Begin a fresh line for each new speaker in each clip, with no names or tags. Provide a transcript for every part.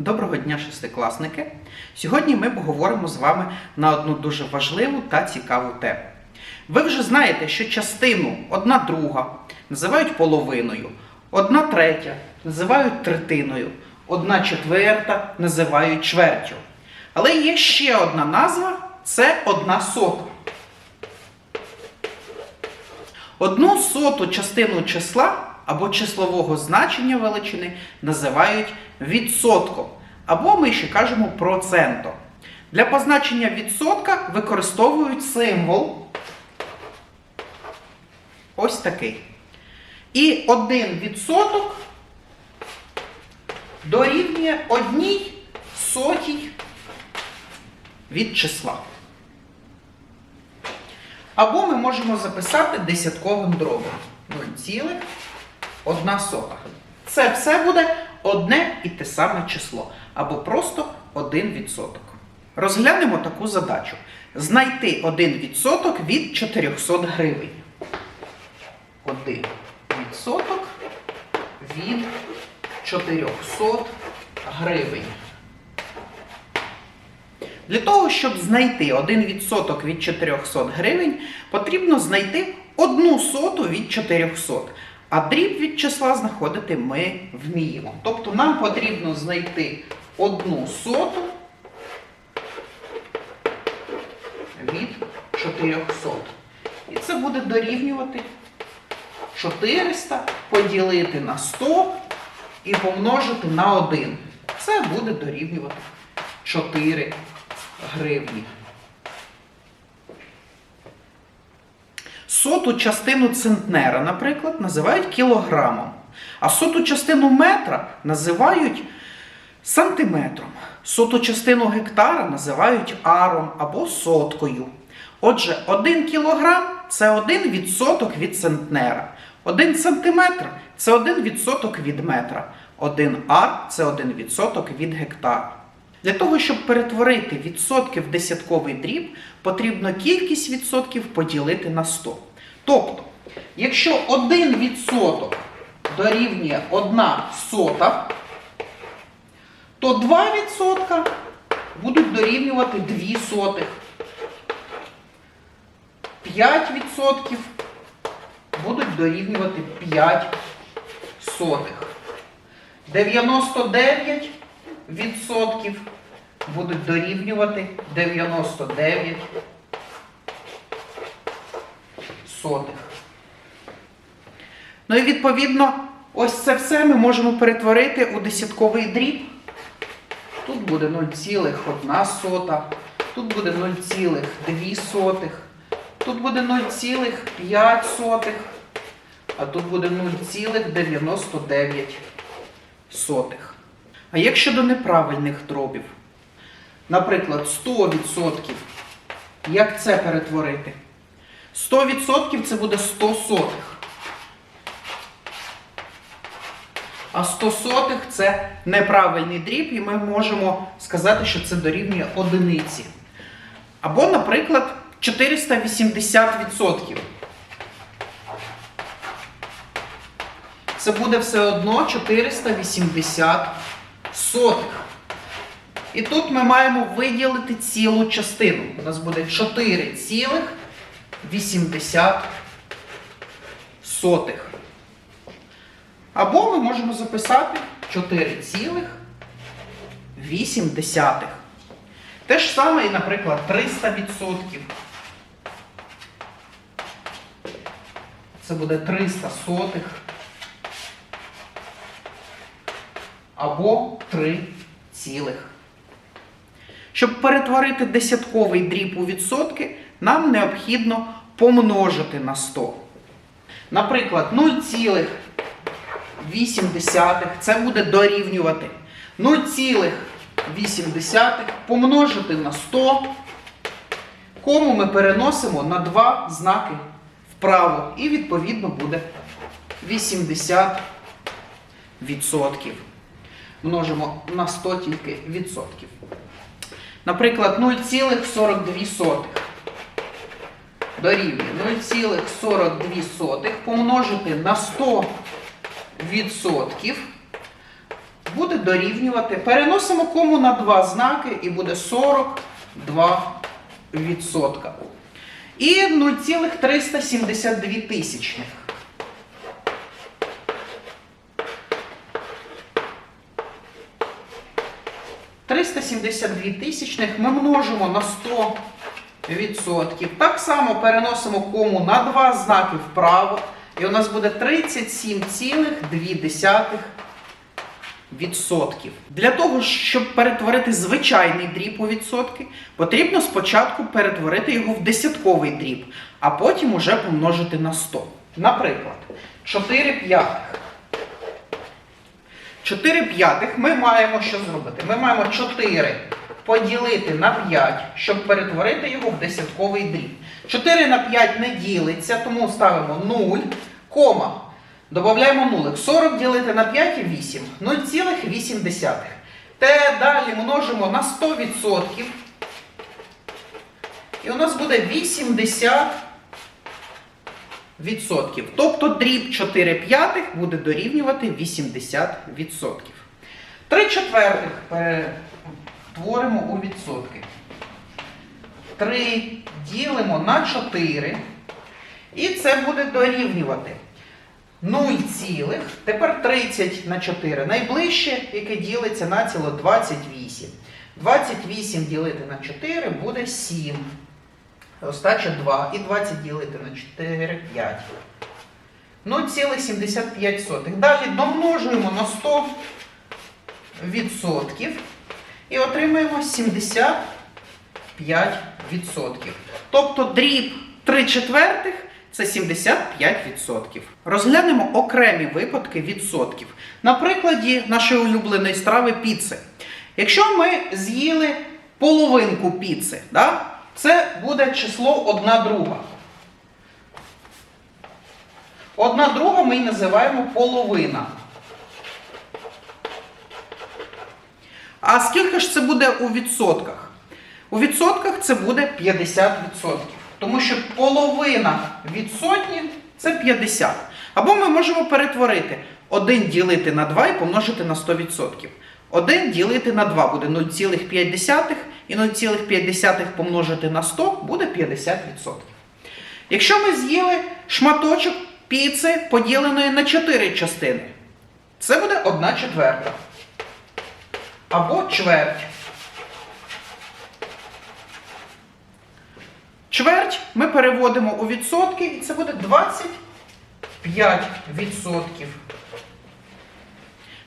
Доброго дня, шестикласники! Сьогодні ми поговоримо з вами на одну дуже важливу та цікаву тему. Ви вже знаєте, що частину одна друга називають половиною, одна третя називають третиною, одна четверта називають чвертю. Але є ще одна назва це одна сота. Одну соту частину числа або числового значення величини називають відсотком, або ми ще кажемо процентом. Для позначення відсотка використовують символ ось такий. І один відсоток дорівнює одній сотій від числа. Або ми можемо записати десятковим дробом 0,1 сота. Це все буде одне і те саме число, або просто 1%. Розглянемо таку задачу. Знайти 1% від 400 гривень. 1% від 400 гривень. Для того, щоб знайти 1% від 400 гривень, потрібно знайти одну соту від 400. А дріб від числа знаходити ми вміємо. Тобто нам потрібно знайти одну соту від 400. І це буде дорівнювати 400 поділити на 100 і помножити на 1. Це буде дорівнювати 4 гривні. Соту частину центнера, наприклад, називають кілограмом, а соту частину метра називають сантиметром. Соту частину гектара називають аром або соткою. Отже, 1 кілограм це 1 відсоток від центнера. 1 сантиметр це 1 відсоток від метра. 1 ар це 1 відсоток від гектара. Для того, щоб перетворити відсотки в десятковий дріб, потрібно кількість відсотків поділити на 100. Тобто, якщо 1 відсоток дорівнює 1 сота, то 2 відсотка будуть дорівнювати 2 сотих. 5 відсотків будуть дорівнювати 5 сотих. 99 відсотків будуть дорівнювати 99 сотих. Ну і відповідно, ось це все ми можемо перетворити у десятковий дріб. Тут буде 0,1 сота, тут буде 0,2 сотих, тут буде 0,5 сотих, а тут буде 0,99 сотих. А як щодо неправильних дробів? Наприклад, 100%. Як це перетворити? 100% це буде 100 сотих. А 100 сотих це неправильний дріб, і ми можемо сказати, що це дорівнює одиниці. Або, наприклад, 480%. Це буде все одно 480 сотих. І тут ми маємо виділити цілу частину. У нас буде 4,80 сотих. Або ми можемо записати 4,8. Те ж саме і, наприклад, 300%. Це буде 300 сотих. Або 3 цілих. Щоб перетворити десятковий дріб у відсотки, нам необхідно помножити на 100. Наприклад, 0,8 це буде дорівнювати 0,8 помножити на 100, кому ми переносимо на два знаки вправо. І відповідно буде 80 відсотків. Множимо на 100 тільки відсотків. Наприклад, 0,42 дорівнює 0,42 помножити на 100 відсотків буде дорівнювати. Переносимо кому на два знаки і буде 42%. І 0,372 тисячних. «372 тисячних ми множимо на 100 відсотків. Так само переносимо кому на два знаки вправо. І у нас буде 37,2 відсотків. Для того, щоб перетворити звичайний дріб у відсотки, потрібно спочатку перетворити його в десятковий дріб, а потім уже помножити на 100. Наприклад, 4 п'ятих. 4 п'ятих ми маємо що зробити? Ми маємо 4 поділити на 5, щоб перетворити його в десятковий дріб. 4 на 5 не ділиться, тому ставимо 0, кома. Додаємо нулик. 40 ділити на 5 і 8. 0,8. Те далі множимо на 100%. І у нас буде 80 відсотків. Тобто дріб 4 п'ятих буде дорівнювати 80 відсотків. 3 четвертих перетворимо у відсотки. 3 ділимо на 4. І це буде дорівнювати 0, цілих. тепер 30 на 4. Найближче, яке ділиться на ціло 28. 28 ділити на 4 буде 7. Остача 2. І 20 ділити на 4 5. 0,75. Далі домножуємо на 100 відсотків і отримаємо 75 відсотків. Тобто дріб 3 четвертих це 75%. Розглянемо окремі випадки відсотків. На прикладі нашої улюбленої страви піци. Якщо ми з'їли половинку піци, да, це буде число 1 друга. Одна друга ми називаємо половина. А скільки ж це буде у відсотках? У відсотках це буде 50%. Тому що половина від сотні це 50. Або ми можемо перетворити 1 ділити на 2 і помножити на 100%. 1 ділити на 2 буде 0,5 і 0,5 помножити на 100 буде 50%. Якщо ми з'їли шматочок піци, поділеної на 4 частини, це буде 1 четверта. Або чверть. Чверть ми переводимо у відсотки, і це буде 25%.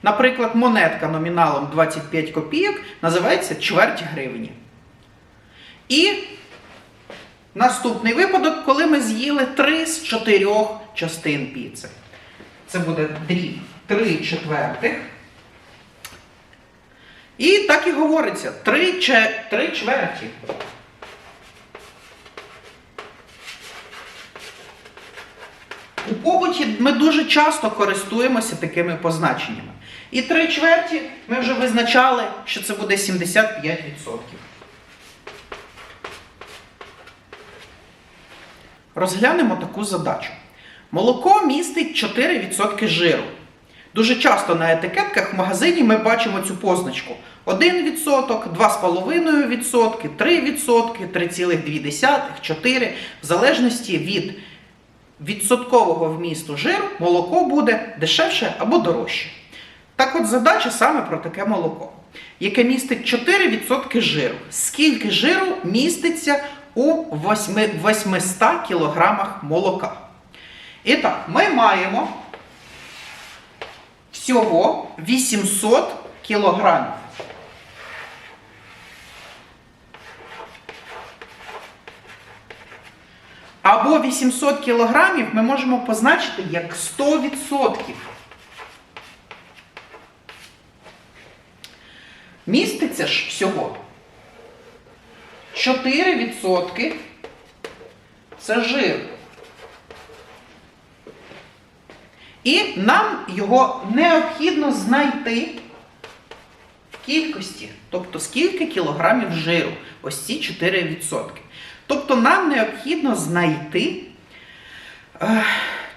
Наприклад, монетка номіналом 25 копійок називається чверть гривні. І наступний випадок, коли ми з'їли 3 з 4 частин піци. Це буде дріб 3 четвертих. І так і говориться: 3, 3 чверті. У побуті ми дуже часто користуємося такими позначеннями. І три чверті ми вже визначали, що це буде 75%. Розглянемо таку задачу. Молоко містить 4% жиру. Дуже часто на етикетках в магазині ми бачимо цю позначку: 1%, 2,5%, 3%, 3,2%, 4%, в залежності від відсоткового вмісту жиру молоко буде дешевше або дорожче. Так от задача саме про таке молоко, яке містить 4% жиру. Скільки жиру міститься у 800 кг молока? І так, ми маємо всього 800 кілограмів. Або 800 кілограмів ми можемо позначити як 100%. Міститься ж всього 4% це жир. І нам його необхідно знайти в кількості, тобто скільки кілограмів жиру, ось ці 4%. Тобто нам необхідно знайти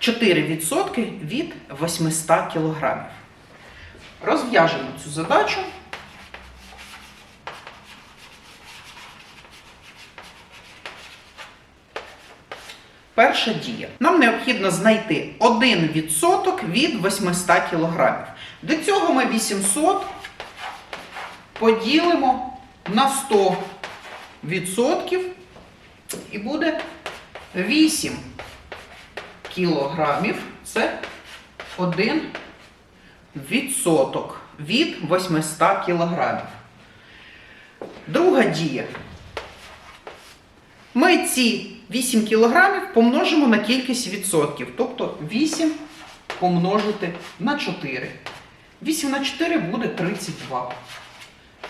4% від 800 кілограмів. Розв'яжемо цю задачу. Перша дія. Нам необхідно знайти 1% від 800 кг. До цього ми 800 поділимо на 100% і буде 8 кілограмів. Це 1 відсоток від 800 кілограмів. Друга дія. Ми ці 8 кілограмів помножимо на кількість відсотків. Тобто 8 помножити на 4. 8 на 4 буде 32.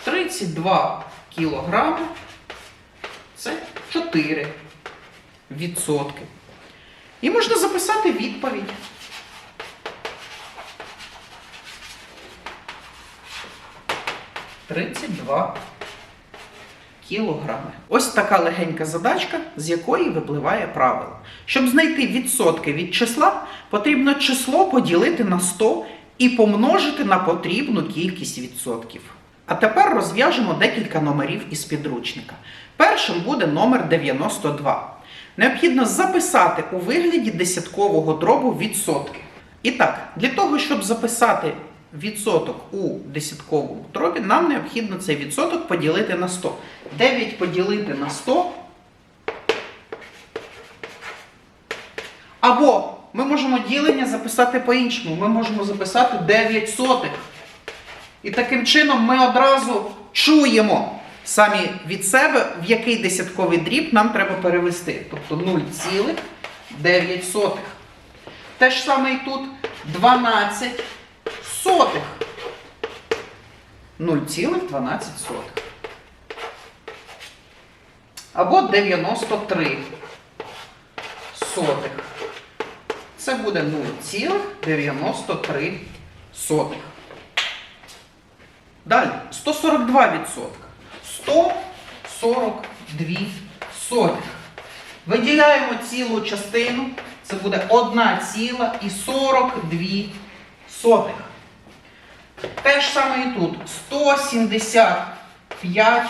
32 кілограми це 4 відсотки. І можна записати відповідь. Тридцять два кілограми. Ось така легенька задачка, з якої випливає правило. Щоб знайти відсотки від числа, потрібно число поділити на 100 і помножити на потрібну кількість відсотків. А тепер розв'яжемо декілька номерів із підручника. Першим буде номер 92. Необхідно записати у вигляді десяткового дробу відсотки. І так, для того, щоб записати відсоток у десятковому дробі, нам необхідно цей відсоток поділити на 100. 9 поділити на 100. Або ми можемо ділення записати по-іншому. Ми можемо записати 9 сотих. І таким чином ми одразу чуємо самі від себе, в який десятковий дріб нам треба перевести. Тобто 0,9. Те ж саме і тут 12 сотих. 0,12 сотих. Або 93 сотих. Це буде 0,93 сотих. Далі 142 відсотка. 142 сотих. Виділяємо цілу частину. Це буде 1,42 сотих. Те ж саме і тут 175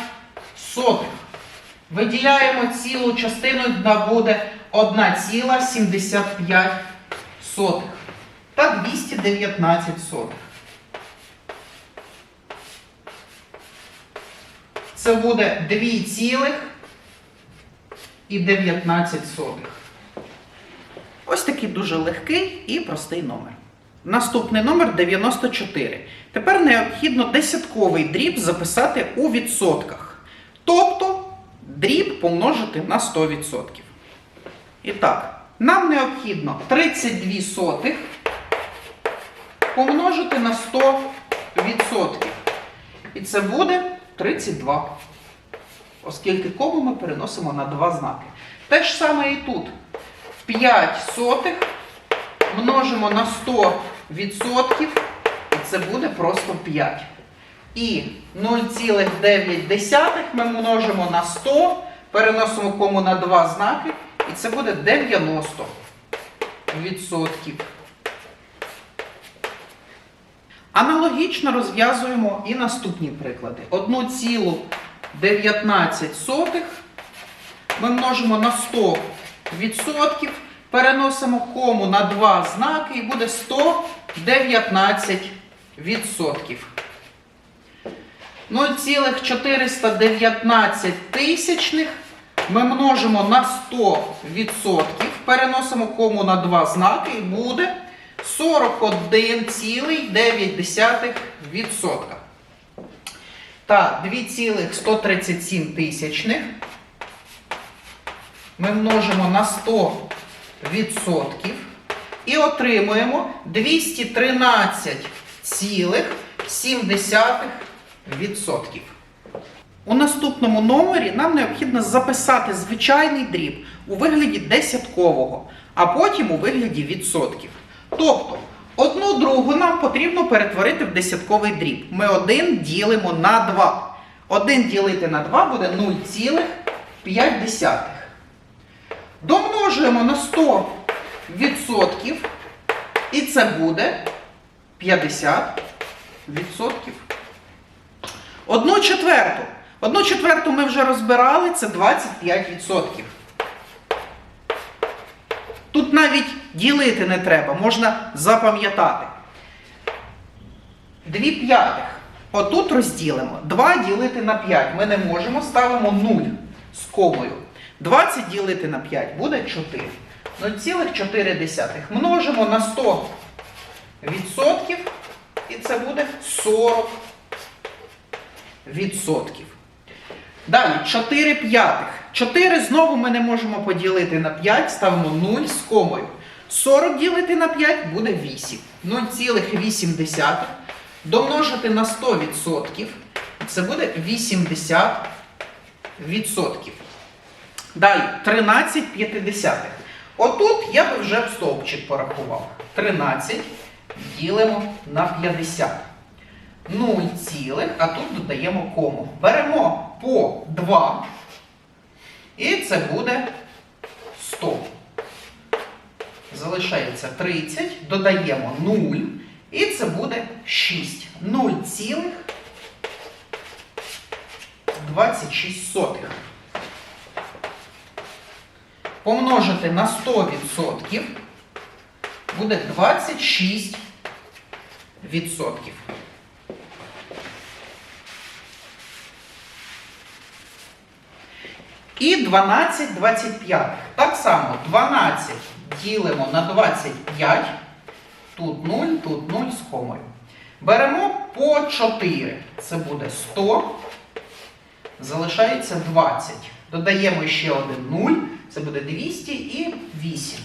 сотих. Виділяємо цілу частину, вона буде 1,75 сотих. Та 219 сотих. Це буде 2,19 сотих. Ось такий дуже легкий і простий номер. Наступний номер 94. Тепер необхідно десятковий дріб записати у відсотках. Тобто дріб помножити на 100%. І так, нам необхідно 32 сотих помножити на 100%. І це буде 32. Оскільки кому ми переносимо на два знаки. Те ж саме і тут. 5 сотих множимо на 100%, і це буде просто 5. І 0,9 ми множимо на 100, переносимо кому на два знаки, і це буде 90 відсотків. Аналогічно розв'язуємо і наступні приклади. 1,19 ми множимо на 100 відсотків, переносимо кому на два знаки і буде 119 відсотків. 0,419 тисячних ми множимо на 100 відсотків, переносимо кому на два знаки і буде 41,9 відсотка. Та 2,137 тисячних ми множимо на 100 відсотків і отримуємо 213,7 відсотків. У наступному номері нам необхідно записати звичайний дріб у вигляді десяткового, а потім у вигляді відсотків. Тобто, одну другу нам потрібно перетворити в десятковий дріб. Ми 1 ділимо на 2. 1 ділити на 2 буде 0,5. Домножуємо на 100 відсотків, і це буде 50 відсотків. Одну четверту. Одну четверту ми вже розбирали, це 25%. Тут навіть ділити не треба, можна запам'ятати. Дві п'ятих. Отут розділимо. 2 ділити на 5. Ми не можемо, ставимо 0 з комою. 20 ділити на 5 буде 4. 0,4 множимо на 100 відсотків, і це буде 40 відсотків. Далі 4 п'ятих. 4 знову ми не можемо поділити на 5, ставимо 0 з комою. 40 ділити на 5 буде 8. 0,8 домножити на 100 відсотків. Це буде 80 відсотків. Далі 13 п'ятидесятих. Отут я би вже стовпчик порахував. 13 ділимо на 50. 0 цілих, а тут додаємо кому. Беремо по 2. І це буде 100. Залишається 30, додаємо 0. І це буде 6. 0 цілих 26 сотих. Помножити на 100% буде 26 відсотків. І 12 25. Так само 12 ділимо на 25. Тут 0, тут 0 з комою. Беремо по 4. Це буде 100. Залишається 20. Додаємо ще один 0. Це буде 200 і 8.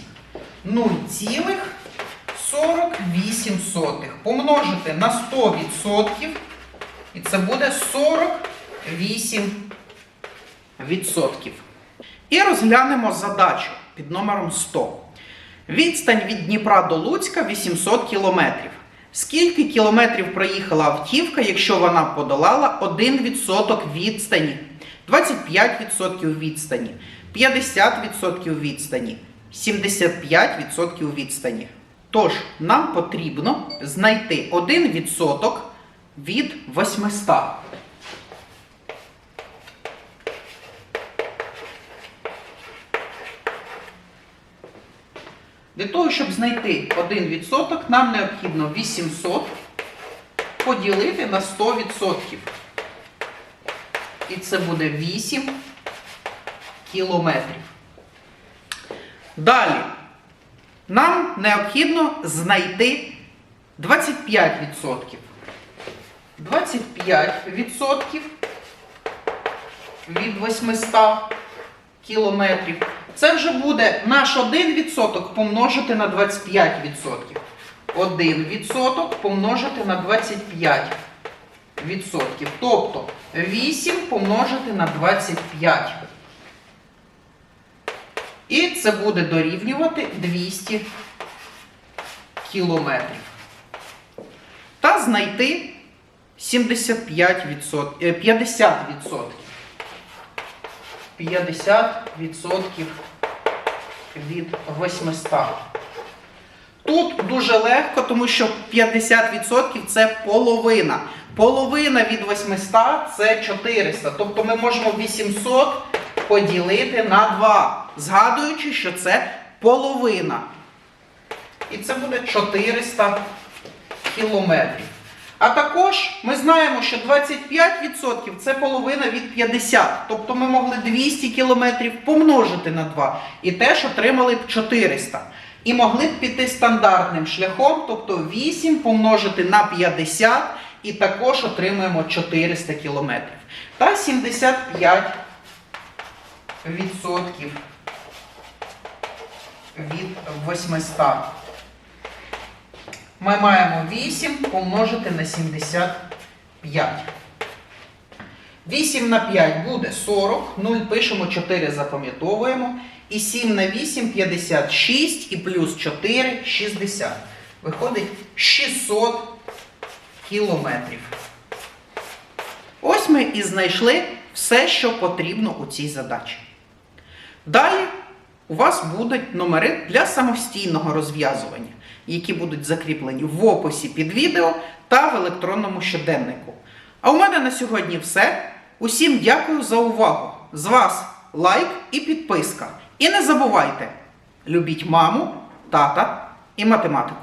0,48 сотих. Помножити на 100%. І це буде 48 відсотків. І розглянемо задачу під номером 100. Відстань від Дніпра до Луцька 800 кілометрів. Скільки кілометрів проїхала автівка, якщо вона подолала 1% відстані, 25% відстані, 50% відстані, 75% відстані. Тож, нам потрібно знайти 1% від 800. Для того, щоб знайти 1%, нам необхідно 800 поділити на 100%. І це буде 8 кілометрів. Далі. Нам необхідно знайти 25%. 25% від 800 кілометрів. Це вже буде наш 1% помножити на 25%. 1% помножити на 25%. Тобто 8 помножити на 25. І це буде дорівнювати 200 кілометрів. Та знайти 75%, е, 50%. 50% від 800. Тут дуже легко, тому що 50% це половина. Половина від 800 це 400. Тобто ми можемо 800 поділити на 2, згадуючи, що це половина. І це буде 400 кілометрів. А також ми знаємо, що 25% це половина від 50. Тобто ми могли 200 кілометрів помножити на 2 і теж отримали б 400. І могли б піти стандартним шляхом, тобто 8 помножити на 50 і також отримуємо 400 кілометрів. Та 75% від 800 ми маємо 8 помножити на 75. 8 на 5 буде 40, 0 пишемо 4, запам'ятовуємо. І 7 на 8 56 і плюс 4 60. Виходить 600 кілометрів. Ось ми і знайшли все, що потрібно у цій задачі. Далі у вас будуть номери для самостійного розв'язування. Які будуть закріплені в описі під відео та в електронному щоденнику. А у мене на сьогодні все. Усім дякую за увагу. З вас лайк і підписка. І не забувайте, любіть маму, тата і математику.